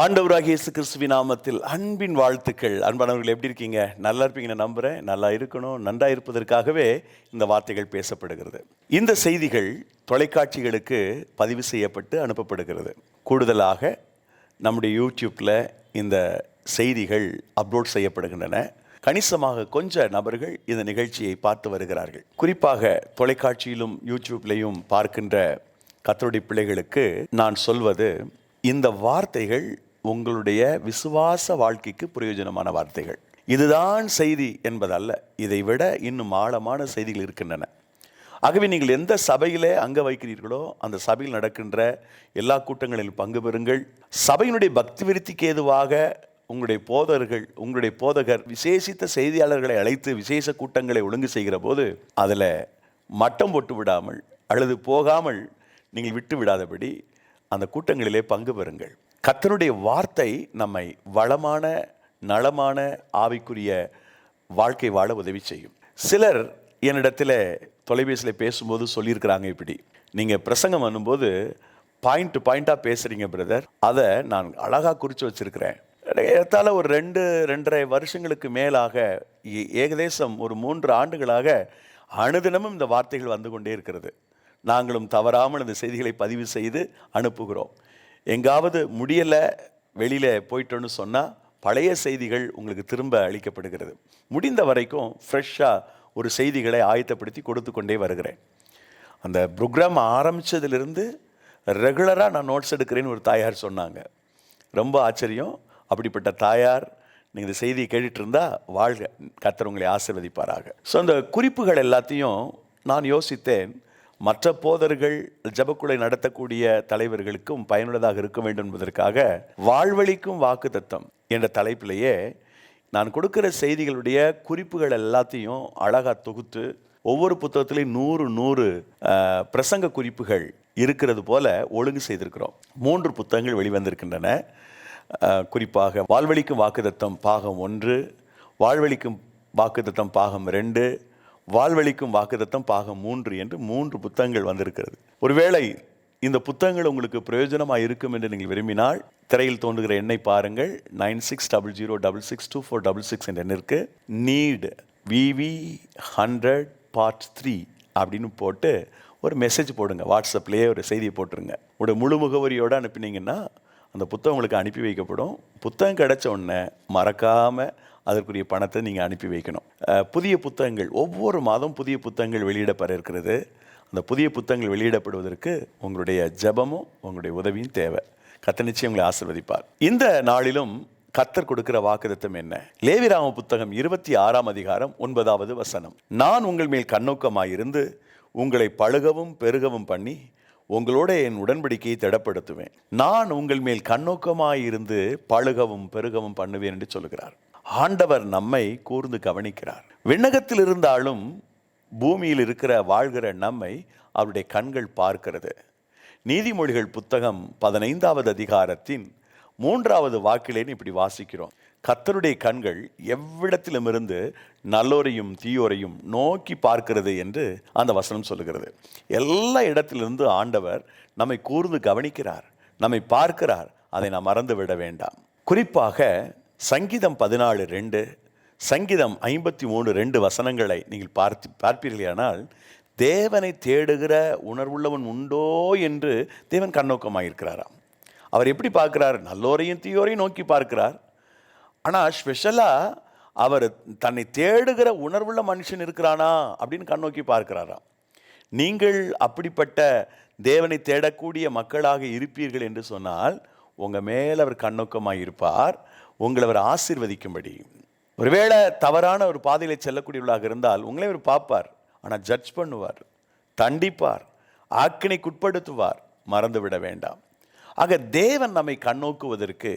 ஆண்டவராக இயேசு கிறிஸ்துவி நாமத்தில் அன்பின் வாழ்த்துக்கள். அன்பானவர்கள் எப்படி இருக்கீங்க? நல்லா இருப்பீங்கன்னு நம்புகிறேன் நல்லா இருக்கணும். நன்றாக இருப்பதற்காகவே இந்த வார்த்தைகள் பேசப்படுகிறது. இந்த செய்திகள் தொலைக்காட்சிகளுக்கு பதிவு செய்யப்பட்டு அனுப்பப்படுகிறது. கூடுதலாக நம்முடைய யூடியூப்பில் இந்த செய்திகள் அப்லோட் செய்யப்படுகின்றன. கணிசமாக கொஞ்ச நபர்கள் இந்த நிகழ்ச்சியை பார்த்து வருகிறார்கள். குறிப்பாக தொலைக்காட்சியிலும் யூடியூப்லேயும் பார்க்கின்ற கத்தருடைய பிள்ளைகளுக்கு நான் சொல்வது இந்த வார்த்தைகள் உங்களுடைய விசுவாச வாழ்க்கைக்கு பிரயோஜனமான வார்த்தைகள். இதுதான் செய்தி என்பதல்ல இதை விட இன்னும் ஆழமான செய்திகள் இருக்கின்றன. ஆகவே நீங்கள் எந்த சபையிலே அங்க வைக்கிறீர்களோ அந்த சபையில் நடக்கின்ற எல்லா கூட்டங்களிலும் பங்கு பெறுங்கள். சபையினுடைய பக்தி விருத்திக்கு ஏதுவாக உங்களுடைய போதகர்கள் உங்களுடைய போதகர் விசேஷித்த செய்தியாளர்களை அழைத்து விசேஷ கூட்டங்களை ஒழுங்கு செய்கிற போது அதில் மட்டம் போட்டு விடாமல் அல்லது போகாமல் நீங்கள் விட்டு விடாதபடி அந்த கூட்டங்களிலே பங்கு பெறுங்கள். கத்தனுடைய வார்த்தை நம்மை வளமான நலமான ஆவிக்குரிய வாழ்க்கை வாழ உதவி செய்யும். சிலர் என்னிடத்தில் தொலைபேசியில் பேசும்போது சொல்லியிருக்கிறாங்க இப்படி. நீங்கள் பிரசங்கம் பண்ணும்போது பாயிண்ட் டு பாயிண்ட்டாக பேசுகிறீங்க பிரதர் அதை நான் அழகாக குறித்து வச்சிருக்கிறேன். ஏற்றால ஒரு ரெண்டு ரெண்டரை வருஷங்களுக்கு மேலாக ஏ- ஏகதேசம் ஒரு மூன்று ஆண்டுகளாக அனுதினமும் இந்த வார்த்தைகள் வந்து கொண்டே இருக்கிறது. நாங்களும் தவறாமல் இந்த செய்திகளை பதிவு செய்து அனுப்புகிறோம். எங்காவது முடியலை வெளியில் போயிட்டோன்னு சொன்னால் பழைய செய்திகள் உங்களுக்கு திரும்ப அளிக்கப்படுகிறது. முடிந்த வரைக்கும் ஃப்ரெஷ்ஷாக ஒரு செய்திகளை ஆயத்தப்படுத்தி கொடுத்து கொண்டே வருகிறேன். அந்த ப்ரோக்ராம் ஆரம்பித்ததுலேருந்து ரெகுலராக நான் நோட்ஸ் எடுக்கிறேன்னு ஒரு தாயார் சொன்னாங்க. ரொம்ப ஆச்சரியம். அப்படிப்பட்ட தாயார் நீங்கள் இந்த செய்தியை கேட்டுட்டு இருந்தால் வாழ்க. கர்த்தர் உங்களை ஸோ அந்த குறிப்புகள் எல்லாத்தையும் நான் யோசித்தேன். மற்ற போதர்கள் ஜெபக்குலை நடத்தக்கூடிய தலைவர்களுக்கும் பயனுள்ளதாக இருக்க வேண்டும் என்பதற்காக வாழ்வழிக்கும் வாக்கு தத்தம் என்ற தலைப்பிலேயே நான் கொடுக்கிற செய்திகளுடைய குறிப்புகள் எல்லாத்தையும் அழகாக தொகுத்து ஒவ்வொரு புத்தகத்திலையும் நூறு நூறு பிரசங்க குறிப்புகள் இருக்கிறது போல ஒழுங்கு செய்திருக்கிறோம். மூன்று புத்தகங்கள் வெளிவந்திருக்கின்றன. குறிப்பாக வாழ்வழிக்கும் வாக்குதத்தம் பாகம் ஒன்று வாழ்வழிக்கும் வாக்குத்தத்தம் பாகம் ரெண்டு வாழ்வழிக்கும் வாக்குதத்தம் பாகம் மூன்று என்று மூன்று புத்தகங்கள் வந்திருக்கிறது. ஒருவேளை இந்த புத்தகங்கள் உங்களுக்கு பிரயோஜனமாக இருக்கும் என்று நீங்கள் விரும்பினால் திரையில் தோன்றுகிற எண்ணை பாருங்கள். Nine six double zero double six two four double six என்ற எண்ணிற்கு NEET VV hundred part three அப்படின்னு போட்டு ஒரு மெசேஜ் போடுங்க. வாட்ஸ்அப்லேயே ஒரு செய்தியை போட்டுருங்க. உங்களோட முழு முகவரியோடு அனுப்பினீங்கன்னா அந்த புத்தகம் உங்களுக்கு அனுப்பி வைக்கப்படும். புத்தகம் கிடைச்ச உடனே மறக்காமல் அதற்குரிய பணத்தை நீங்கள் அனுப்பி வைக்கணும். புதிய புத்தகங்கள் ஒவ்வொரு மாதம் புதிய புத்தகங்கள் வெளியிடப்பட இருக்கிறது. அந்த புதிய புத்தகங்கள் வெளியிடப்படுவதற்கு உங்களுடைய ஜெபமும் உங்களுடைய உதவியும் தேவை. கத்த நிச்சயம் உங்களை ஆசிர்வதிப்பார். இந்த நாளிலும் கத்தர் கொடுக்கிற வாக்குதத்தம் என்ன? லேவிராம புத்தகம் இருபத்தி ஆறாம் அதிகாரம் ஒன்பதாவது வசனம். நான் உங்கள் மேல் கண்ணோக்கமாயிருந்து உங்களை பழுகவும் பெருகவும் பண்ணி உங்களோட என் உடன்படிக்கையை திடப்படுத்துவேன். நான் உங்கள் மேல் கண்ணோக்கமாயிருந்து பழுகவும் பெருகவும் பண்ணுவேன் என்று சொல்கிறார் ஆண்டவர் நம்மை கூர்ந்து கவனிக்கிறார். விண்ணகத்தில் இருந்தாலும் பூமியில் இருக்கிற வாழ்கிற நம்மை அவருடைய கண்கள் பார்க்கிறது. நீதிமொழிகள் புத்தகம் பதினைந்தாவது அதிகாரத்தின் மூன்றாவது வாக்கிலேன்னு இப்படி வாசிக்கிறோம். கத்தருடைய கண்கள் எவ்விடத்திலுமிருந்து நல்லோரையும் தீயோரையும் நோக்கி பார்க்கிறது என்று அந்த வசனம் சொல்லுகிறது. எல்லா இடத்திலிருந்து ஆண்டவர் நம்மை கூர்ந்து கவனிக்கிறார் நம்மை பார்க்கிறார் அதை நாம் மறந்து விட வேண்டாம். குறிப்பாக சங்கீதம் பதினாலு ரெண்டு சங்கீதம் ஐம்பத்தி மூணு ரெண்டு வசனங்களை நீங்கள் பார்த்து பார்ப்பீர்களானால் தேவனை தேடுகிற உணர்வுள்ளவன் உண்டோ என்று தேவன் கண்ணோக்கமாக இருக்கிறாராம் அவர் எப்படி பார்க்குறார்? நல்லோரையும் தீயோரையும் நோக்கி பார்க்கிறார். ஆனால் ஸ்பெஷலாக அவர் தன்னை தேடுகிற உணர்வுள்ள மனுஷன் இருக்கிறானா அப்படின்னு கண்ணோக்கி பார்க்கிறாராம். நீங்கள் அப்படிப்பட்ட தேவனை தேடக்கூடிய மக்களாக இருப்பீர்கள் என்று சொன்னால் உங்கள் மேல் அவர் கண்ணோக்கமாக இருப்பார் உங்களை அவர் ஆசீர்வதிக்கும்படி. ஒருவேளை தவறான ஒரு பாதையில் செல்லக்கூடியவர்களாக இருந்தால் உங்களை அவர் பார்ப்பார். ஆனால் ஜட்ஜ் பண்ணுவார் தண்டிப்பார் ஆக்கினைக்குட்படுத்துவார். மறந்து விட வேண்டாம். ஆக தேவன் நம்மை கண்ணோக்குவதற்கு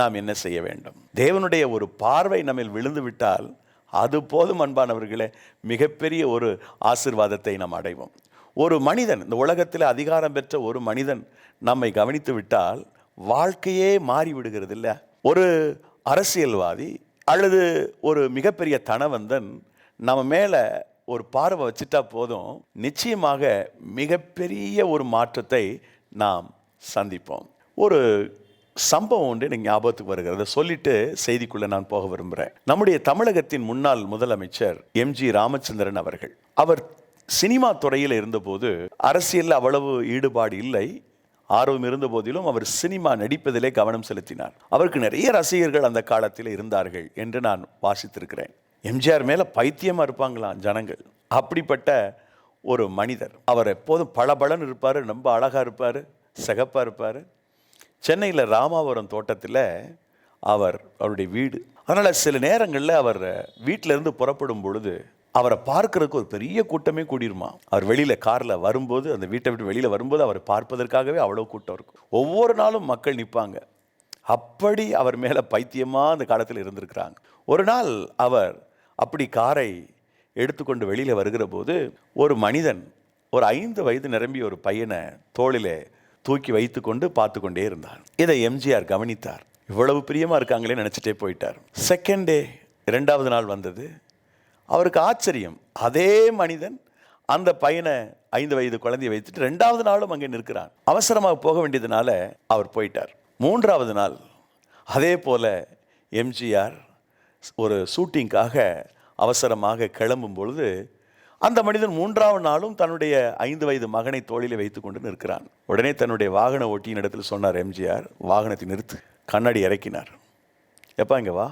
நாம் என்ன செய்ய வேண்டும்? தேவனுடைய ஒரு பார்வை நம்மில் விழுந்து விட்டால் அது போதும் அன்பானவர்களே மிகப்பெரிய ஒரு ஆசிர்வாதத்தை நாம் அடைவோம். ஒரு மனிதன் இந்த உலகத்தில் அதிகாரம் பெற்ற ஒரு மனிதன் நம்மை கவனித்து விட்டால் வாழ்க்கையே மாறி விடுகிறது இல்ல ஒரு அரசியல்வாதி அல்லது ஒரு மிகப்பெரிய தனவந்தன் நம்ம மேலே ஒரு பார்வை வச்சுட்டா போதும் நிச்சயமாக மிகப்பெரிய ஒரு மாற்றத்தை நாம் சந்திப்போம். ஒரு சம்பவம் ஒன்று எனக்கு ஞாபகத்துக்கு வருகிறது. சொல்லிட்டு செய்திக்குள்ளே நான் போக விரும்புகிறேன் நம்முடைய தமிழகத்தின் முன்னாள் முதலமைச்சர் எம்ஜி ராமச்சந்திரன் அவர்கள். அவர் சினிமா துறையில் இருந்தபோது அரசியலில் அவ்வளவு ஈடுபாடு இல்லை. ஆர்வம் இருந்த போதிலும் அவர் சினிமா நடிப்பதிலே கவனம் செலுத்தினார். அவருக்கு நிறைய ரசிகர்கள் அந்த காலத்தில் இருந்தார்கள் என்று நான் வாசித்திருக்கிறேன். எம்ஜிஆர் மேலே பைத்தியமாக இருப்பாங்களாம் ஜனங்கள். அப்படிப்பட்ட ஒரு மனிதர். அவர் எப்போதும் பளபளன்னு இருப்பார் ரொம்ப அழகாக இருப்பார் சிகப்பாக இருப்பார். சென்னையில் ராமாபுரம் தோட்டத்தில் அவர் அவருடைய வீடு. அதனால் சில நேரங்களில் அவர் வீட்டிலேருந்து புறப்படும் பொழுது அவரை பார்க்கறதுக்கு ஒரு பெரிய கூட்டமே கூடிருமா? அவர் வெளியில் காரில் வரும்போது அந்த வீட்டை விட்டு வெளியில் வரும்போது அவரை பார்ப்பதற்காகவே அவ்வளோ கூட்டம் இருக்கும். ஒவ்வொரு நாளும் மக்கள் நிற்பாங்க. அப்படி அவர் மேலே பைத்தியமாக அந்த காலத்தில் இருந்திருக்கிறாங்க. ஒரு நாள் அவர் அப்படி காரை எடுத்துக்கொண்டு வெளியில் வருகிற போது ஒரு மனிதன் ஒரு ஐந்து வயது நிரம்பிய ஒரு பையனை தோளிலே தூக்கி வைத்துக்கொண்டு பார்த்து கொண்டே இருந்தார். இதை எம்ஜிஆர் கவனித்தார். இவ்வளவு பிரியமாக இருக்காங்களே நினச்சிட்டே போயிட்டார். செகண்ட் டே இரண்டாவது நாள் வந்தது. அவருக்கு ஆச்சரியம். அதே மனிதன் அந்த பையனை ஐந்து வயது குழந்தையை வைத்துட்டு ரெண்டாவது நாளும் அங்கே நிற்கிறான். அவசரமாக போக வேண்டியதுனால அவர் போயிட்டார். மூன்றாவது நாள் அதே போல எம்ஜிஆர் ஒரு ஷூட்டிங்காக அவசரமாக கிளம்பும் பொழுது அந்த மனிதன் மூன்றாவது நாளும் தன்னுடைய ஐந்து வயது மகனை தோளிலே வைத்துக்கொண்டு நிற்கிறான். உடனே தன்னுடைய வாகன ஓட்டியின் இடத்தில் சொன்னார் எம்ஜிஆர் வாகனத்தை நிறுத்து. கண்ணாடி இறக்கினார். எப்பா இங்கே வா.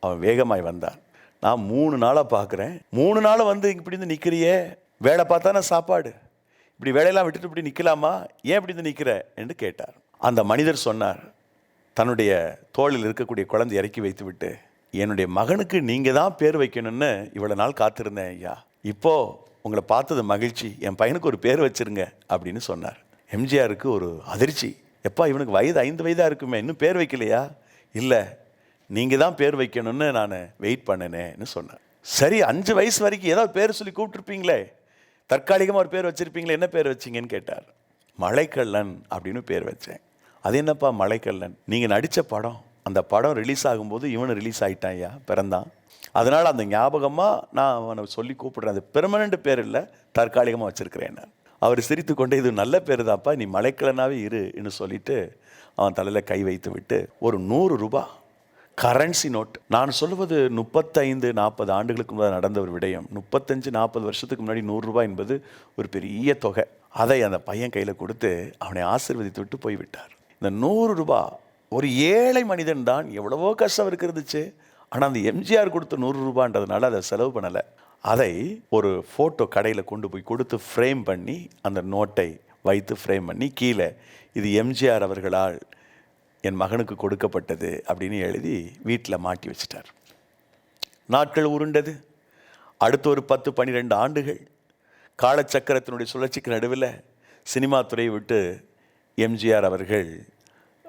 அவன் வேகமாய் வந்தான். நான் மூணு நாளாக பார்க்குறேன் மூணு நாள் வந்து இப்படி இருந்து நிற்கிறியே வேலை பார்த்தானே சாப்பாடு? இப்படி வேலையெல்லாம் விட்டுட்டு இப்படி நிற்கலாமா ஏன் இப்படி இருந்து நிற்கிற என்று கேட்டார். அந்த மனிதர் சொன்னார் தன்னுடைய தோளில் இருக்கக்கூடிய குழந்தை இறக்கி வைத்து விட்டு என்னுடைய மகனுக்கு நீங்கள் தான் பேர் வைக்கணும்னு இவ்வளோ நாள் காத்திருந்தேன் ஐயா. இப்போது உங்களை பார்த்தது மகிழ்ச்சி. என் பையனுக்கு ஒரு பேர் வச்சிருங்க அப்படின்னு சொன்னார். எம்ஜிஆருக்கு ஒரு அதிர்ச்சி. எப்பா இவனுக்கு வயது ஐந்து வயதாக இருக்குமே. இன்னும் பேர் வைக்கலையா? இல்லை. நீங்கள் தான் பேர் வைக்கணும்னு நான் வெயிட் பண்ணினேன்னு சொன்னேன். சரி அஞ்சு வயசு வரைக்கும் ஏதாவது பேர் சொல்லி கூப்பிட்டுருப்பீங்களே? தற்காலிகமாக ஒரு பேர் வச்சுருப்பீங்களே என்ன பேர் வச்சீங்கன்னு கேட்டார். மலைக்கல்லன் அப்படின்னு பேர் வச்சேன். அது என்னப்பா மலைக்கல்லன்? நீங்கள் நடித்த படம் அந்த படம் ரிலீஸ் ஆகும்போது இவனு ரிலீஸ் ஆயிட்டான் ஐயா பிறந்தான். அதனால் அந்த ஞாபகமாக நான் அவனை சொல்லி கூப்பிடுறேன். அது பெர்மனண்ட் பேர் இல்லை தற்காலிகமாக வச்சுருக்கிறேன் நான். அவர் சிரித்து கொண்டே இது நல்ல பேர் தான்ப்பா நீ மலைக்கலனாவே இருன்னு சொல்லிட்டு அவன் தலையில் கை வைத்து விட்டு ஒரு நூறு ரூபாய் கரன்சி நோட் நான் சொல்வது முப்பத்தைந்து நாற்பது ஆண்டுகளுக்கு முன்னாடி நடந்த ஒரு விடயம். முப்பத்தஞ்சு நாற்பது வருஷத்துக்கு முன்னாடி நூறுரூபாய் என்பது ஒரு பெரிய தொகை. அதை அந்த பையன் கையில் கொடுத்து அவனை ஆசீர்வதித்து விட்டு போய்விட்டார். இந்த நூறு ரூபாய் ஒரு ஏழை மனிதன் தான் எவ்வளவோ கஷ்டம் இருக்கிறதுச்சு ஆனால் அந்த எம்ஜிஆர் கொடுத்த நூறு ரூபான்றதுனால அதை செலவு பண்ணலை. அதை ஒரு ஃபோட்டோ கடையில் கொண்டு போய் கொடுத்து ஃப்ரேம் பண்ணி அந்த நோட்டை வைத்து ஃப்ரேம் பண்ணி கீழே இது எம்ஜிஆர் அவர்களால் என் மகனுக்கு கொடுக்கப்பட்டது அப்படின்னு எழுதி வீட்டில் மாட்டி வச்சிட்டார். நாட்கள் உருண்டது. அடுத்த ஒரு பத்து பன்னிரெண்டு ஆண்டுகள் காலச்சக்கரத்தினுடைய சுழற்சிக்கு நடுவில் சினிமா துறையை விட்டு எம்ஜிஆர் அவர்கள்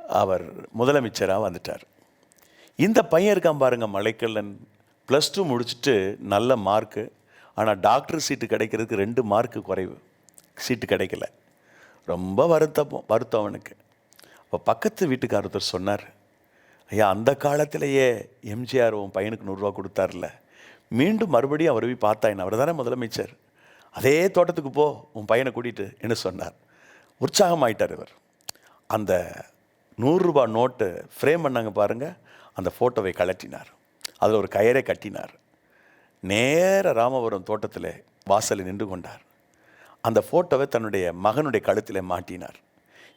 அவர் முதலமைச்சராக வந்துட்டார். இந்த பையன் இருக்கான் பாருங்கள் மலைக்கல்லன். ப்ளஸ் டூ முடிச்சுட்டு நல்ல மார்க்கு ஆனால் டாக்டர் சீட்டு கிடைக்கிறதுக்கு ரெண்டு மார்க்கு குறைவு. சீட்டு கிடைக்கல. ரொம்ப வருத்தம் வருத்தம் அவனுக்கு. இப்போ பக்கத்து வீட்டுக்கார் ஒருத்தர் சொன்னார் ஐயா அந்த காலத்திலேயே எம்ஜிஆர் உன் பையனுக்கு நூறுரூவா கொடுத்தார்ல மீண்டும் மறுபடியும் அவர் போய் பார்த்தாயின் அவர் தானே முதலமைச்சர். அதே தோட்டத்துக்கு போ உன் பையனை கூட்டிகிட்டு என்று சொன்னார். உற்சாகமாயிட்டார் இவர். அந்த நூறுரூபா நோட்டு ஃப்ரேம் பண்ணாங்க பாருங்கள் அந்த ஃபோட்டோவை கலட்டினார் அதில் ஒரு கயரை கட்டினார். நேர ராமபுரம் தோட்டத்தில் வாசலில் நின்று கொண்டார். அந்த ஃபோட்டோவை தன்னுடைய மகனுடைய கழுத்தில் மாட்டினார்.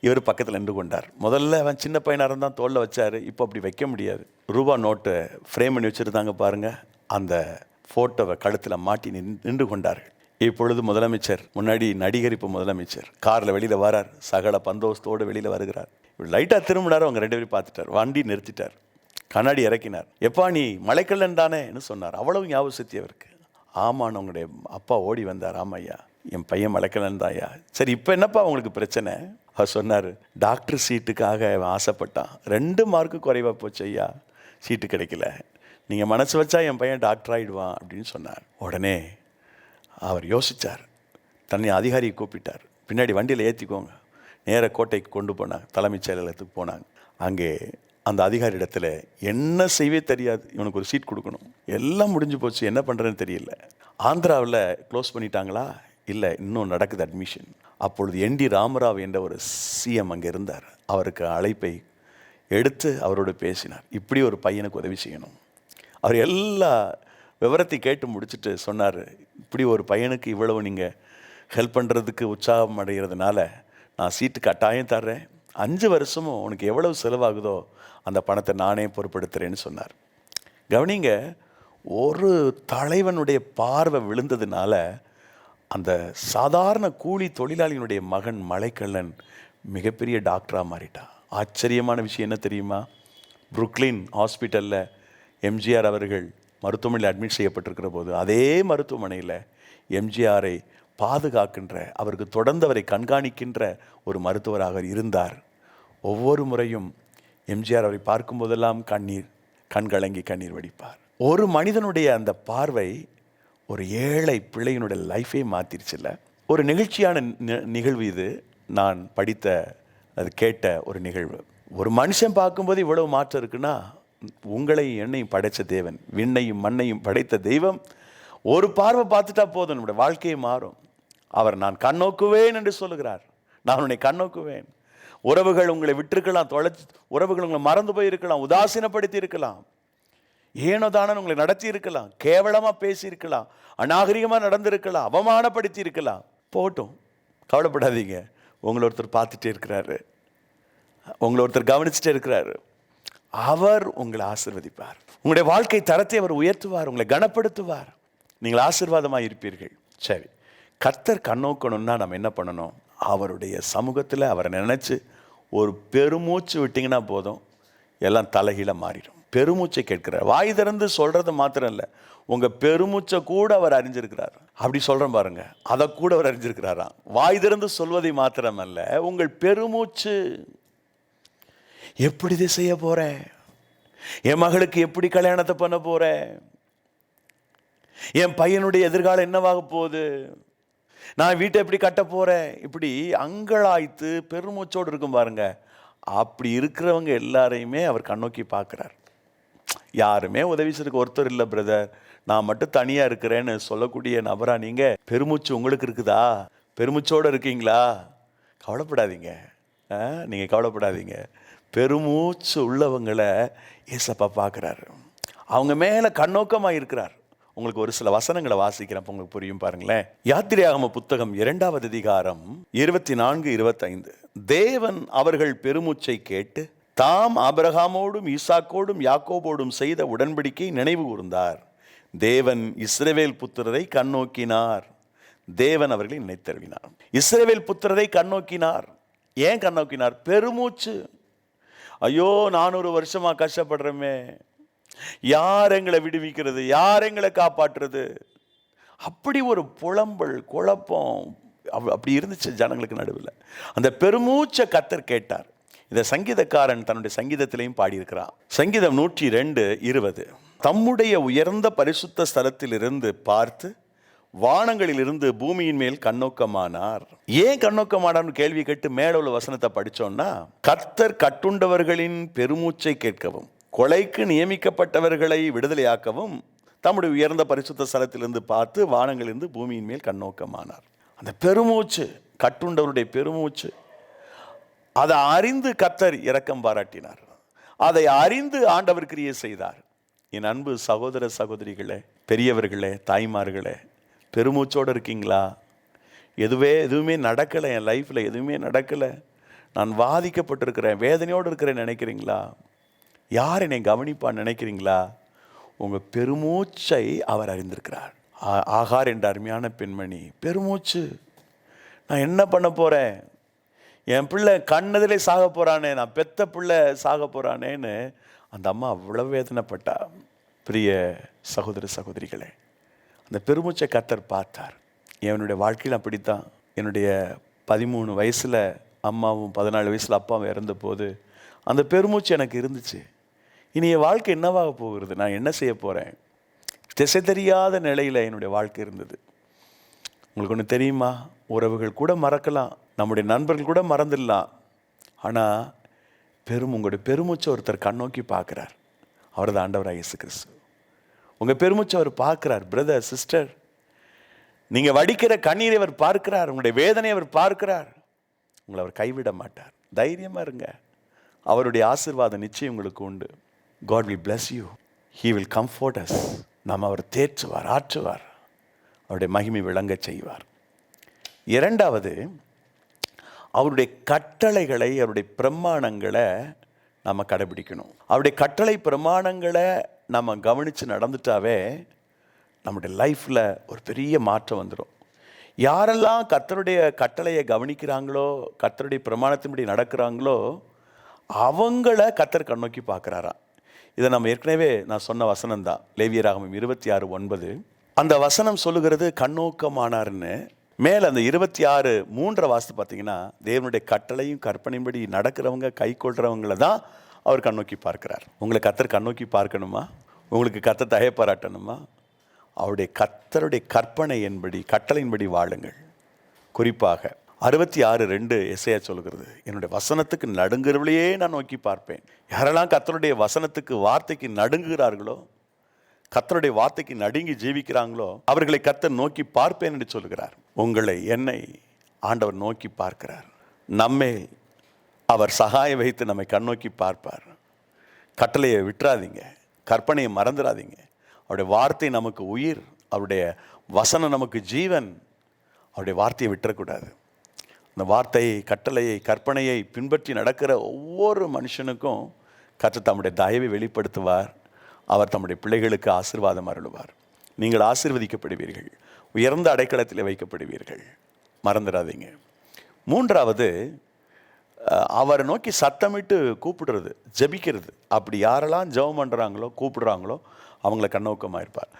இவர் பக்கத்தில் நின்று கொண்டார். முதல்ல அவன் சின்ன பையனாக இருந்தால் தோளில் வச்சார் இப்போ அப்படி வைக்க முடியாது. ரூபா நோட்டை ஃப்ரேம் பண்ணி வச்சுருந்தாங்க பாருங்க. அந்த ஃபோட்டோவை கழுத்தில் மாட்டி நின் நின்று கொண்டார்கள். இப்பொழுது முதலமைச்சர் முன்னாடி நடிகர் இப்போ முதலமைச்சர் காரில் வெளியில் வரார். சகல பந்தோஸ்தோடு வெளியில் வருகிறார். லைட்டாக திரும்பினார் அவங்க ரெண்டு பேரும் பார்த்துட்டார். வண்டி நிறுத்திட்டார். கண்ணாடி இறக்கினார். எப்பா நீ மலைக்கல்லன் தானேன்னு சொன்னார். அவ்வளவு ஞாபக சக்தி அவருக்கு. ஆமான்னு உங்களுடைய அப்பா ஓடி வந்தார். ஆமாய்யா. என் பையன் மலைக்கல்லன் தான்யா சரி இப்போ என்னப்பா உங்களுக்கு பிரச்சனை? அவர் சொன்னார் டாக்டர் சீட்டுக்காக அவன் ஆசைப்பட்டான். ரெண்டு மார்க்கு குறைவாக போச்சு ஐயா. சீட்டு கிடைக்கல. நீங்கள் மனசு வச்சா என் பையன் டாக்டர் ஆகிடுவான் அப்படின்னு சொன்னார். உடனே அவர் யோசித்தார் தன்னை அதிகாரியை கூப்பிட்டார். பின்னாடி வண்டியில் ஏற்றிக்கோங்க நேர கோட்டைக்கு கொண்டு போனாங்க. தலைமைச் செயலகத்துக்கு போனாங்க. அங்கே அந்த அதிகாரி இடத்துல என்ன செய்வே தெரியாது. இவனுக்கு ஒரு சீட் கொடுக்கணும். எல்லாம் முடிஞ்சு போச்சு. என்ன பண்ணுறேன்னு தெரியல. ஆந்திராவில் க்ளோஸ் பண்ணிட்டாங்களா? இல்லை இன்னும் நடக்குது அட்மிஷன் அப்பொழுது என் டி ராமராவ் என்ற ஒரு சிஎம் அங்கே இருந்தார். அவருக்கு அழைப்பை எடுத்து அவரோடு பேசினார். இப்படி ஒரு பையனுக்கு உதவி செய்யணும். அவர் எல்லா விவரத்தை கேட்டு முடிச்சுட்டு சொன்னார் இப்படி ஒரு பையனுக்கு இவ்வளவு நீங்கள் ஹெல்ப் பண்ணுறதுக்கு உற்சாகம் அடைகிறதுனால நான் சீட்டு கட்டாயம் தர்றேன். அஞ்சு வருஷமும் உனக்கு எவ்வளவு செலவாகுதோ அந்த பணத்தை நானே பொறுப்படுத்துகிறேன்னு சொன்னார். கவனிங்க ஒரு தலைவனுடைய பார்வை விழுந்ததுனால அந்த சாதாரண கூலி தொழிலாளியினுடைய மகன் மலைக்கல்லன் மிகப்பெரிய டாக்டராக மாறிட்டான் ஆச்சரியமான விஷயம் என்ன தெரியுமா? புருக்லின் ஹாஸ்பிட்டலில் எம்ஜிஆர் அவர்கள் மருத்துவமனையில் அட்மிட் செய்யப்பட்டிருக்கிற போது அதே மருத்துவமனையில் எம்ஜிஆரை பாதுகாக்கின்ற அவருக்கு தொடர்ந்து அவரை கண்காணிக்கின்ற ஒரு மருத்துவராக இருந்தார். ஒவ்வொரு முறையும் எம்ஜிஆர் அவரை பார்க்கும்போதெல்லாம் கண்ணீர் கண்கலங்கி கண்ணீர் வடிப்பார். ஒரு மனிதனுடைய அந்த பார்வை ஒரு ஏழை பிள்ளையினுடைய லைஃபே மாற்றிருச்சுல்ல ஒரு நிகழ்ச்சியான நிகழ்வு இது. நான் படித்த அது கேட்ட ஒரு நிகழ்வு. ஒரு மனுஷன் பார்க்கும்போது இவ்வளவு மாற்றம் இருக்குன்னா உங்களையும் என்னையும் படைத்த தேவன் விண்ணையும் மண்ணையும் படைத்த தெய்வம் ஒரு பார்வை பார்த்துட்டா போதும். நம்முடைய வாழ்க்கையை மாறும். அவர் நான் கண்ணோக்குவேன் என்று சொல்லுகிறார். நான் உன்னை கண்ணோக்குவேன் உறவுகள் உங்களை விட்டிருக்கலாம் தொலைச்சி உறவுகள் உங்களை மறந்து போயிருக்கலாம் உதாசீனப்படுத்தி இருக்கலாம். ஏனோ உங்களை நடத்தி இருக்கலாம் கேவலமாக பேசியிருக்கலாம் அநாகரிகமாக நடந்திருக்கலாம் அவமானப்படுத்தி இருக்கலாம் போட்டும். கவலைப்படாதீங்க. உங்களை ஒருத்தர் பார்த்துட்டே இருக்கிறாரு. உங்களை ஒருத்தர் கவனிச்சுட்டே இருக்கிறாரு. அவர் உங்களை ஆசிர்வதிப்பார். உங்களுடைய வாழ்க்கை தரத்தை அவர் உயர்த்துவார் உங்களை கனப்படுத்துவார். நீங்கள் ஆசீர்வாதமாக இருப்பீர்கள். சரி. கர்த்தர் கண்ணோக்கணும்னா நம்ம என்ன பண்ணணும்? அவருடைய சமூகத்தில் அவரை நினச்சி ஒரு பெருமூச்சு விட்டிங்கன்னா போதும். எல்லாம் தலைகீழ மாறிடும். பெருமூச்சை கேட்கிறார். வாய் திறந்து சொல்கிறது மாத்திரம் இல்லை உங்கள் பெருமூச்சை கூட அவர் அறிஞ்சிருக்கிறார். அப்படி சொல்கிறேன் பாருங்க. அதை கூட அவர் அறிஞ்சிருக்கிறாராம். வாய் திறந்து சொல்வதை மாத்திரமல்ல உங்கள் பெருமூச்சு. எப்படி இதை செய்ய போகிற என் மகளுக்கு எப்படி கல்யாணத்தை பண்ண போகிற என் பையனுடைய எதிர்காலம் என்னவாக போகுது? நான் வீட்டை எப்படி கட்ட போகிறேன் இப்படி அங்கலாய்த்து பெருமூச்சோடு இருக்கும் பாருங்க. அப்படி இருக்கிறவங்க எல்லாரையுமே அவர் கண்ணோக்கி பார்க்குறார். யாருமே உதவி செய்யறதுக்கு ஒருத்தர் இல்லை பிரதர் நான் மட்டும் தனியாக இருக்கிறேன்னு சொல்லக்கூடிய நபரா நீங்கள் பெருமூச்சு உங்களுக்கு இருக்குதா? பெருமூச்சோடு இருக்கீங்களா? கவலைப்படாதீங்க. நீங்கள் கவலைப்படாதீங்க. பெருமூச்சு உள்ளவங்களை ஏசப்பா பார்க்குறாரு. அவங்க மேலே கண்ணோக்கமாக இருக்கிறார். உங்களுக்கு ஒரு சில வசனங்களை வாசிக்கிறேன் உங்களுக்கு புரியும் பாருங்களேன். யாத்திரையாகம புத்தகம் இரண்டாவது அதிகாரம் இருபத்தி நான்கு இருபத்தைந்து. தேவன் அவர்கள் பெருமூச்சை கேட்டு தாம் ஆபிரகாமோடும் ஈசாக்கோடும் யாக்கோபோடும் செய்த உடன்படிக்கை நினைவு கூர்ந்தார். தேவன் இஸ்ரவேல் புத்திரரை கண்ணோக்கினார். தேவன் அவர்களை நினைத்தருவினார் இஸ்ரவேல் புத்திரரை கண்ணோக்கினார். ஏன் கண்ணோக்கினார்? பெருமூச்சு. ஐயோ நானூறு வருஷமாக கஷ்டப்படுறோமே. யார் எங்களை விடுவிக்கிறது? யார் எங்களை காப்பாற்றுறது? அப்படி ஒரு புலம்பல் குழப்பம். அப்படி இருந்துச்சு ஜனங்களுக்கு நடுவில். அந்த பெருமூச்சை கத்தர் கேட்டார். இந்த சங்கீதக்காரன் தன்னுடைய சங்கீதத்திலையும் பாடியிருக்கிறான். சங்கீதம் நூற்றி ரெண்டு இருபது. தம்முடைய உயர்ந்த பரிசுத்த ஸ்தலத்திலிருந்து பார்த்து வானங்களிலிருந்து பூமியின் மேல் கண்ணோக்கமானார். ஏன் கண்ணோக்கமானார்னு கேள்வி கேட்டு மேல உள்ள வசனத்தை படித்தோம்னா கர்த்தர் கட்டுண்டவர்களின் பெருமூச்சை கேட்கவும் கொலைக்கு நியமிக்கப்பட்டவர்களை விடுதலையாக்கவும் தம்முடைய உயர்ந்த பரிசுத்த ஸ்தலத்திலிருந்து பார்த்து வானங்களிலிருந்து பூமியின் மேல் கண்ணோக்கமானார். அந்த பெருமூச்சு கட்டுண்டவருடைய பெருமூச்சு அதை அறிந்து கத்தர் இரக்கம் பாராட்டினார். அதை அறிந்து ஆண்டவர் கிரியை செய்தார். என் அன்பு சகோதர சகோதரிகளே பெரியவர்களே தாய்மார்களே பெருமூச்சோடு இருக்கீங்களா? எதுவே எதுவுமே நடக்கலை என் லைஃப்பில் எதுவுமே நடக்கலை. நான் வாதிக்கப்பட்டிருக்கிறேன் வேதனையோடு இருக்கிறேன் நினைக்கிறீங்களா? யார் என்னை கவனிப்பான்னு நினைக்கிறீங்களா? உங்கள் பெருமூச்சை அவர் அறிந்திருக்கிறார். ஆ- ஆகார் என்ற அருமையான பெண்மணி பெருமூச்சு நான் என்ன பண்ண போகிறேன் என் பிள்ளை கண்ணதிலே சாக போகிறானே நான் பெத்த பிள்ளை சாக போகிறானேன்னு அந்த அம்மா அவ்வளோ வேதனைப்பட்டா. பிரிய சகோதர சகோதரிகளே அந்த பெருமூச்சை கத்தர் பார்த்தார். என்னுடைய வாழ்க்கையில் அப்படித்தான். என்னுடைய பதிமூணு வயசில் அம்மாவும் பதினாலு வயசில் அப்பாவும் இறந்த போது அந்த பெருமூச்சு எனக்கு இருந்துச்சு. இனி என் வாழ்க்கை என்னவாக போகிறது? நான் என்ன செய்ய போகிறேன் திசை தெரியாத நிலையில் என்னுடைய வாழ்க்கை இருந்தது. உங்களுக்கு ஒன்று தெரியுமா? உறவுகள் கூட மறக்கலாம். நம்முடைய நண்பர்கள் கூட மறந்துடலாம். ஆனால் பெரும் உங்களுடைய பெருமூச்சை ஒருத்தர் கண்ணோக்கி பார்க்குறார். அவர் தான் ஆண்டவராக இயேசு கிறிஸ்து உங்கள் பெருமூச்சை அவர் பார்க்குறார் பிரதர் சிஸ்டர் நீங்கள் வடிக்கிற கண்ணீரை அவர் பார்க்கிறார் உங்களுடைய வேதனையை அவர் பார்க்கிறார். உங்களை அவர் கைவிட மாட்டார். தைரியமாக இருங்க. அவருடைய ஆசீர்வாதம் நிச்சயம் உங்களுக்கு உண்டு. God will bless you he will comfort us நாம் அவர் தேற்றுவார் ஆற்றுவார். அவருடைய மகிமை விளங்கச் செய்வார். இரண்டாவது அவருடைய கட்டளைகளை அவருடைய பிரமாணங்களை நம்ம கடைபிடிக்கணும். அவருடைய கட்டளை பிரமாணங்களை நம்ம கவனித்து நடந்துட்டாவே நம்முடைய லைஃப்பில் ஒரு பெரிய மாற்றம் வந்துடும் யாரெல்லாம் கத்தருடைய கட்டளையை கவனிக்கிறாங்களோ கத்தருடைய பிரமாணத்தின்படி நடக்கிறாங்களோ அவங்கள கத்தர் கண்ணோக்கி பார்க்குறாராம். இதை நம்ம ஏற்கனவே நான் சொன்ன வசனம் தான் லேவியராகமம் இருபத்தி ஆறு ஒன்பது. அந்த வசனம் சொல்லுகிறது கண்ணோக்கமானார்னு மேலே அந்த இருபத்தி ஆறு மூன்றை வாஸ்து பார்த்தீங்கன்னா தேவனுடைய கட்டளையும் கற்பனையும்படி நடக்கிறவங்க கை கொள்கிறவங்கள தான் அவர் கண்ணோக்கி பார்க்கிறார். உங்களை கத்தர் கண்ணோக்கி பார்க்கணுமா? உங்களுக்கு கத்த தய பாராட்டணுமா? அவருடைய கத்தருடைய கற்பனை என்படி கட்டளையின்படி வாழுங்கள். குறிப்பாக அறுபத்தி ஆறு ரெண்டு எஸ்ஐயா சொல்கிறது என்னுடைய வசனத்துக்கு நடுங்குறவளையே நான் நோக்கி பார்ப்பேன். யாரெல்லாம் கத்தருடைய வசனத்துக்கு வார்த்தைக்கு நடுங்குகிறார்களோ கத்தருடைய வார்த்தைக்கு நடுங்கி ஜீவிக்கிறாங்களோ அவர்களை கத்தர் நோக்கி பார்ப்பேன் என்று சொல்கிறார் உங்களை என்னை ஆண்டவர் நோக்கி பார்க்கிறார். நம்மை அவர் சகாயம் வைத்து நம்மை கண்ணோக்கி பார்ப்பார். கட்டளையை விட்டுறாதீங்க. கற்பனையை மறந்துடாதீங்க அவருடைய வார்த்தை நமக்கு உயிர். அவருடைய வசனம் நமக்கு ஜீவன். அவருடைய வார்த்தையை விட்டுறக்கூடாது. அந்த வார்த்தையை கட்டளையை கற்பனையை பின்பற்றி நடக்கிற ஒவ்வொரு மனுஷனுக்கும் கற்று தம்முடைய தயவை வெளிப்படுத்துவார். அவர் தம்முடைய பிள்ளைகளுக்கு ஆசீர்வாதம் அருளுவார். நீங்கள் ஆசிர்வதிக்கப்படுவீர்கள். உயர்ந்த அடைக்கலத்தில் வைக்கப்படுவீர்கள். மறந்துடாதீங்க. மூன்றாவது அவரை நோக்கி சத்தமிட்டு கூப்பிடுறது ஜெபிக்கிறது. அப்படி யாரெல்லாம் ஜெபம் பண்ணுறாங்களோ கூப்பிடுறாங்களோ அவங்கள கண்ணோக்கமாக இருப்பார்.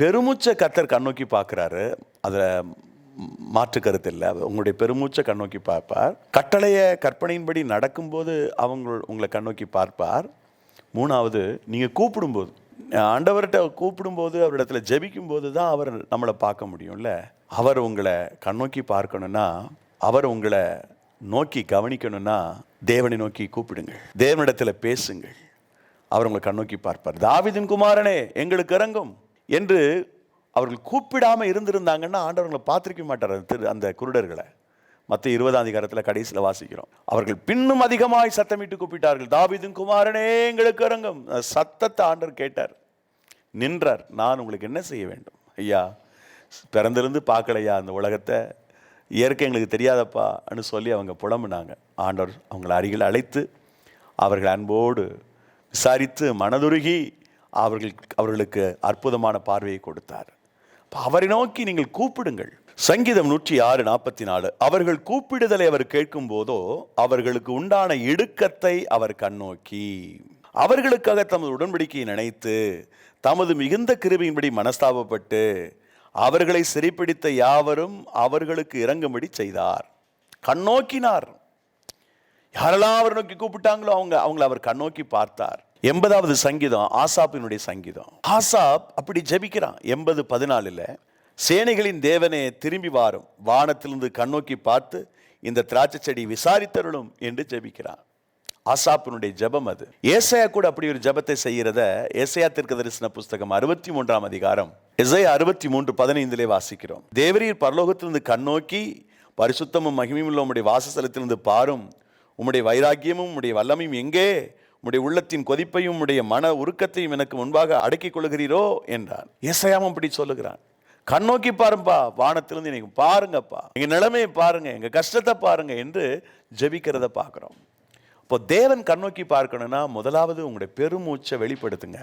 பெருமூச்சை கத்தர் கண்ணோக்கி பார்க்குறாரு. அதில் மாற்று கருத்து இல்லை. உங்களுடைய பெருமூச்சை கண்ணோக்கி பார்ப்பார். கட்டளையை கற்பனையின்படி நடக்கும்போது அவங்க உங்களை கண்ணோக்கி பார்ப்பார். மூணாவது நீங்கள் கூப்பிடும்போது ஆண்டவர்கிட்ட கூப்பிடும்போது அவரிடத்துல ஜெபிக்கும்போது தான் அவர் நம்மளை பார்க்க முடியும்ல? அவர் உங்களை கண்ணோக்கி பார்க்கணும்னா அவர் உங்களை நோக்கி கவனிக்கணும்னா தேவனை நோக்கி கூப்பிடுங்கள். தேவனிடத்தில் பேசுங்கள். அவர் உங்களை கண்ணோக்கி பார்ப்பார். தாவிதின் குமாரனே எங்களுக்கு இறங்கும் என்று அவர்கள் கூப்பிடாமல் இருந்திருந்தாங்கன்னா ஆண்டவர்களை பார்த்துருக்க மாட்டார். திரு அந்த குருடர்களை. மற்ற இருபதாம் அதிகாரத்தில் கடைசியில் வாசிக்கிறோம். அவர்கள் பின்னும் அதிகமாய் சத்தமிட்டு கூப்பிட்டார்கள். தாவிதும் குமாரனே எங்களுக்கு இறங்கும். சத்தத்தை ஆண்டர் கேட்டார். நின்றார். நான் உங்களுக்கு என்ன செய்ய வேண்டும்? ஐயா பிறந்திருந்து பார்க்கலையா அந்த உலகத்தை? இயற்கை எங்களுக்கு தெரியாதப்பான்னு சொல்லி அவங்க புலம்புனாங்க. ஆண்டவர் அவங்களை அருகில் அழைத்து அவர்கள் அன்போடு விசாரித்து மனதுருகி அவர்கள் அவர்களுக்கு அற்புதமான பார்வையை கொடுத்தார். அவரை நோக்கி நீங்கள் கூப்பிடுங்கள். சங்கீதம் நூற்றி ஆறு நாற்பத்தி நாலு அவர்கள் கூப்பிடுதலை அவர் கேட்கும் போதோ அவர்களுக்கு உண்டான இடுக்கத்தை அவர் கண்ணோக்கி. அவர்களுக்காக தமது உடன்படிக்கையை நினைத்து தமது மிகுந்த கிருபியின்படி மனஸ்தாபப்பட்டு அவர்களை சிறைப்பிடித்த யாவரும் அவர்களுக்கு இறங்கும்படி செய்தார். கண்ணோக்கினார். யாரெல்லாம் அவர் நோக்கி கூப்பிட்டாங்களோ அவங்க அவங்கள அவர் கண்ணோக்கி பார்த்தார். எண்பதாவது சங்கீதம் ஆசாப்பினுடைய சங்கீதம். ஆசாப் அப்படி ஜெபிக்கிறான். எண்பது பதினாலுல சேனைகளின் தேவனே திரும்பி வாரும். வானத்திலிருந்து கண்ணோக்கி பார்த்து இந்த திராட்சை செடி விசாரித்தருளும் என்று ஜெபிக்கிறான் ஆசாப்பினுடைய ஜெபம் அது. ஏசையா கூட அப்படி ஒரு ஜெபத்தை செய்கிறத ஏசையா தீர்க்க தரிசன புஸ்தகம் அறுபத்தி மூன்றாம் அதிகாரம் எசையா அறுபத்தி மூன்று பதினைந்திலே வாசிக்கிறோம். தேவரீர் பரலோகத்திலிருந்து கண்ணோக்கி பரிசுத்தமும் மகிமையும் உள்ள உம்முடைய வாசஸ்தலத்திலிருந்து பாரும். உம்முடைய வைராக்கியமும் உம்முடைய வல்லமையும் எங்கே? உம்முடைய உள்ளத்தின் கொதிப்பையும் உம்முடைய மன உருக்கத்தையும் எனக்கு முன்பாக அடக்கிக் கொள்கிறீரோ என்றான் ஏசையாவும் அப்படி சொல்லுகிறான். கண்ணோக்கி பாருப்பா வானத்திலிருந்து நீங்க பாருங்கப்பா. எங்கள் நிலைமையை பாருங்க எங்கள் கஷ்டத்தை பாருங்க என்று ஜபிக்கிறத பார்க்குறோம். இப்போ தேவன் கண்ணோக்கி பார்க்கணும்னா முதலாவது உங்களுடைய பெருமூச்சை வெளிப்படுத்துங்க.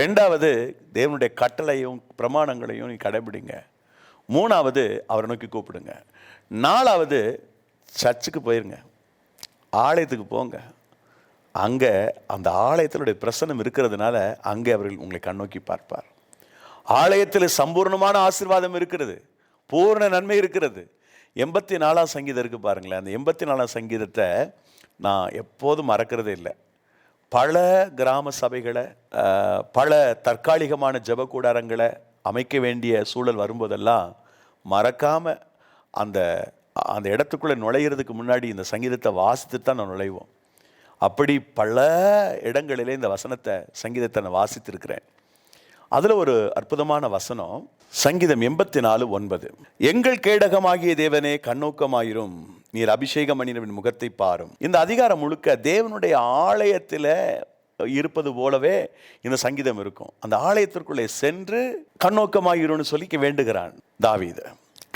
ரெண்டாவது தேவனுடைய கட்டளையும் பிரமாணங்களையும் நீ கடைபிடிங்க. மூணாவது அவரை நோக்கி கூப்பிடுங்க. நாலாவது சர்ச்சுக்கு போயிருங்க. ஆலயத்துக்கு போங்க. அங்கே அந்த ஆலயத்தினுடைய பிரசனம் இருக்கிறதுனால அங்கே அவர்கள் உங்களை கண்ணோக்கி பார்ப்பார். ஆலயத்தில் சம்பூர்ணமான ஆசீர்வாதம் இருக்கிறது. பூர்ண நன்மை இருக்கிறது. எண்பத்தி நாலாம் சங்கீதம் இருக்குது பாருங்களேன். அந்த எண்பத்தி நாலாம் சங்கீதத்தை நான் எப்போதும் மறக்கிறதே இல்லை. பல கிராம சபைகளை பல தற்காலிகமான ஜெப கூடாரங்களை அமைக்க வேண்டிய சூழல் வரும்போதெல்லாம் மறக்காம அந்த அந்த இடத்துக்குள்ளே நுழையிறதுக்கு முன்னாடி இந்த சங்கீதத்தை வாசித்து தான் நான் நுழைவோம். அப்படி பல இடங்களிலே இந்த வசனத்தை சங்கீதத்தை நான் வாசித்திருக்கிறேன். அதில் ஒரு அற்புதமான வசனம் சங்கீதம் எண்பத்தி நாலு ஒன்பது. எங்கள் கேடகமாகிய தேவனே கண்ணோக்கமாயிரும். நீர் அபிஷேகம் அணினவின் முகத்தை பாரும். இந்த அதிகாரம் முழுக்க தேவனுடைய ஆலயத்தில் இருப்பது போலவே இந்த சங்கீதம் இருக்கும். அந்த ஆலயத்திற்குள்ளே சென்று கண்ணோக்கமாயிரும்னு சொல்லி வேண்டுகிறான் தாவீது.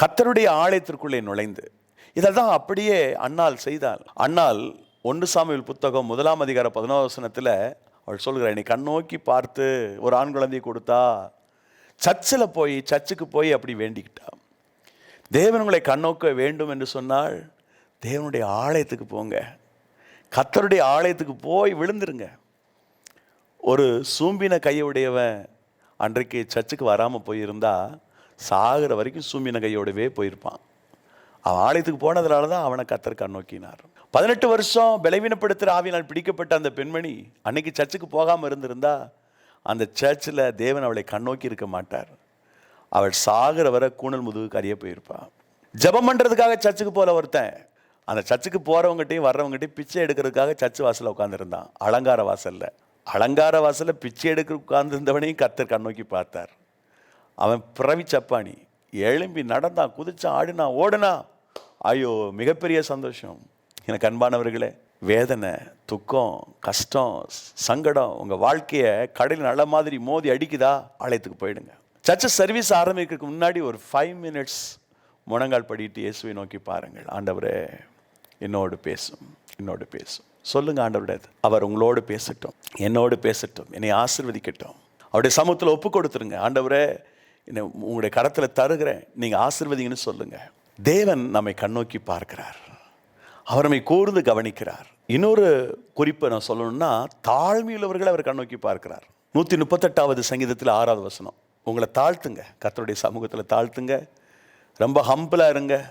கத்தருடைய ஆலயத்திற்குள்ளே நுழைந்து இதை தான் அப்படியே அண்ணால் செய்தால் அண்ணால் ஒன்று சாமியில் புத்தகம் முதலாம் அதிகார பதினோராசனத்தில் அவள் சொல்கிறாள் நீ கண்ணோக்கி பார்த்து ஒரு ஆண் குழந்தையை கொடுத்தா சர்ச்சில் போய் சர்ச்சுக்கு போய் அப்படி வேண்டிக்கிட்டான் தேவன் உங்களை கண்ணோக்க வேண்டும் என்று சொன்னால் தேவனுடைய ஆலயத்துக்கு போங்க. கத்தருடைய ஆலயத்துக்கு போய் விழுந்துருங்க. ஒரு சூம்பின கையுடையவன் அன்றைக்கு சர்ச்சுக்கு வராமல் போயிருந்தா சாகிற வரைக்கும் சூம்பின கையோடவே போயிருப்பான். அவன் ஆலயத்துக்கு போனதுனால தான் அவனை கத்தர் கண்ணோக்கினார். பதினெட்டு வருஷம் பலவீனப்படுத்துகிற ஆவியினால் பிடிக்கப்பட்ட அந்த பெண்மணி அன்னைக்கு சர்ச்சுக்கு போகாமல் இருந்திருந்தா அந்த சர்ச்சில் தேவன் அவளை கண்ணோக்கி இருக்க மாட்டார். அவள் சாகிற வரை கூணல் முதுகுக்கு அறிய போயிருப்பாள் ஜெபம் பண்ணுறதுக்காக சர்ச்சுக்கு போல ஒருத்தன். அந்த சர்ச்சுக்கு போகிறவங்ககிட்டையும் வர்றவங்ககிட்டையும் பிச்சை எடுக்கிறதுக்காக சர்ச் வாசலில் உட்காந்துருந்தான் அலங்கார வாசலில். அலங்கார வாசலில் பிச்சை எடுக்க உட்கார்ந்துருந்தவனையும் கத்தர் கண்ணோக்கி பார்த்தார். அவன் பிறவி சப்பானி. எழும்பி நடந்தான் குதிச்சான் ஆடினா ஓடுனா ஐயோ மிகப்பெரிய சந்தோஷம். எனக்கு அன்பானவர்களே வேதனை துக்கம் கஷ்டம் சங்கடம் உங்கள் வாழ்க்கையை கடையில் நல்ல மாதிரி மோதி அடிக்குதா ஆலயத்துக்கு போயிடுங்க. சர்ச்ச சர்வீஸ் ஆரம்பிக்கிறதுக்கு முன்னாடி ஒரு ஃபைவ் மினிட்ஸ் முழங்கால் படிட்டு இயேசுவை நோக்கி பாருங்கள். ஆண்டவரே என்னோடு பேசும் என்னோடு பேசும். சொல்லுங்கள் ஆண்டவரே அவர் உங்களோடு பேசட்டும் என்னோடு பேசட்டும் என்னை ஆசிர்வதிக்கட்டும். அவருடைய சமூகத்தில் ஒப்பு கொடுத்துருங்க. ஆண்டவரே என்னை உங்களுடைய கடத்தில் தருகிறேன். நீங்கள் ஆசிர்வதிங்கன்னு சொல்லுங்கள் தேவன் நம்மை கண்ணோக்கி பார்க்கிறார். அவர் நம்மை கூர்ந்து கவனிக்கிறார். இன்னொரு குறிப்பை நான் சொல்லணும்னா தாழ்மையுள்ளவர்களை அவர் கண்ணோக்கி பார்க்கிறார். நூற்றி முப்பத்தெட்டாவது சங்கீதத்தில் ஆறாவது வசனம். உங்களை தாழ்த்துங்க. கத்தருடைய சமூகத்தில் தாழ்த்துங்க. ரொம்ப ஹம்பிளாக இருங்க.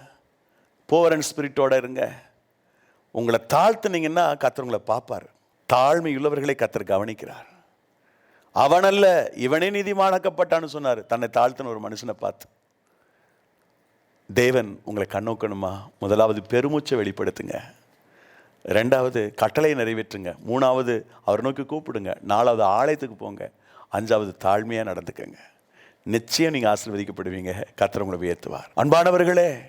போவர் அண்ட் ஸ்பிரிட்டோட இருங்க. உங்களை தாழ்த்துனீங்கன்னா கத்தர் உங்களை பார்ப்பார். தாழ்மையுள்ளவர்களை கத்தர் கவனிக்கிறார். அவனல்ல இவனே நீதிமானாக்கப்பட்டான்னு சொன்னார். தன்னை தாழ்த்தின ஒரு மனுஷனை பார்த்து தேவன் உங்களை கண்ணோக்கணுமா? முதலாவது பெருமூச்சை வெளிப்படுத்துங்க. ரெண்டாவது கட்டளை நிறைவேற்றுங்க. மூணாவது அவர் நோக்கி கூப்பிடுங்க. நாலாவது ஆலயத்துக்கு போங்க. அஞ்சாவது தாழ்மையாக நடந்துக்கங்க. நிச்சயம் நீங்கள் ஆசீர்வதிக்கப்படுவீங்க. கர்த்தர் உங்களை உயர்த்துவார். அன்பானவர்களே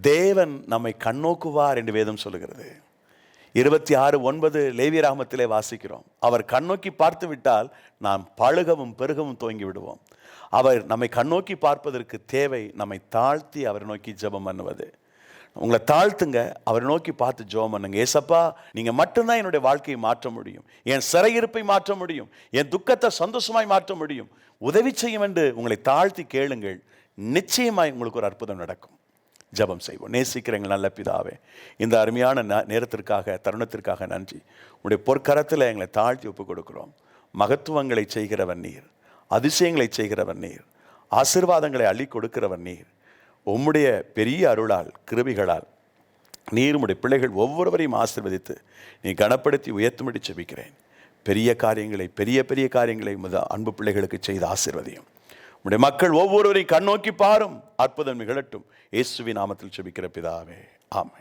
தேவன் நம்மை கண்ணோக்குவார் என்று வேதம் சொல்லுகிறது. இருபத்தி ஆறு ஒன்பது லேவி ராமத்திலே வாசிக்கிறோம். அவர் கண்ணோக்கி பார்த்து விட்டால் நாம் பழுகவும் பெருகவும் துவங்கி விடுவோம். அவர் நம்மை கண்ணோக்கி பார்ப்பதற்கு தேவை நம்மை தாழ்த்தி அவரை நோக்கி ஜெபம் பண்ணுவது. உங்களை தாழ்த்துங்க அவரை நோக்கி பார்த்து ஜெபம் பண்ணுங்க. ஏசப்பா நீங்கள் மட்டும்தான் என்னுடைய வாழ்க்கையை மாற்ற முடியும். என் சிறையிருப்பை மாற்ற முடியும். என் துக்கத்தை சந்தோஷமாய் மாற்ற முடியும். உதவி செய்யும் என்று உங்களை தாழ்த்தி கேளுங்கள். நிச்சயமாய் உங்களுக்கு ஒரு அற்புதம் நடக்கும். ஜெபம் செய்வோம். நேசிக்கிறவங்க நல்ல பிதாவே. இந்த அருமையான ந- நேரத்திற்காக தருணத்திற்காக நன்றி. உடைய பொற்கரத்தில் எங்களை தாழ்த்தி ஒப்புக் கொடுக்கிறோம் மகத்துவங்களை செய்கிறவன் நீர். அதிசயங்களை செய்கிறவன் நீர். ஆசீர்வாதங்களை அள்ளி கொடுக்கிறவன் நீர். உம்முடைய பெரிய அருளால் கிருபிகளால் நீர் உடைய பிள்ளைகள் ஒவ்வொருவரையும் ஆசிர்வதித்து நீ கனப்படுத்தி உயர்த்தும்படி செபிக்கிறேன் பெரிய காரியங்களை பெரிய பெரிய காரியங்களை முத அன்பு பிள்ளைகளுக்கு செய்து ஆசிர்வதியும். உம்முடைய மக்கள் ஒவ்வொருவரையும் கண்ணோக்கி பாரும். அற்புதம் நிகழட்டும். இயேசுவின் நாமத்தில் செபிக்கிற பிதாவே. ஆமாம்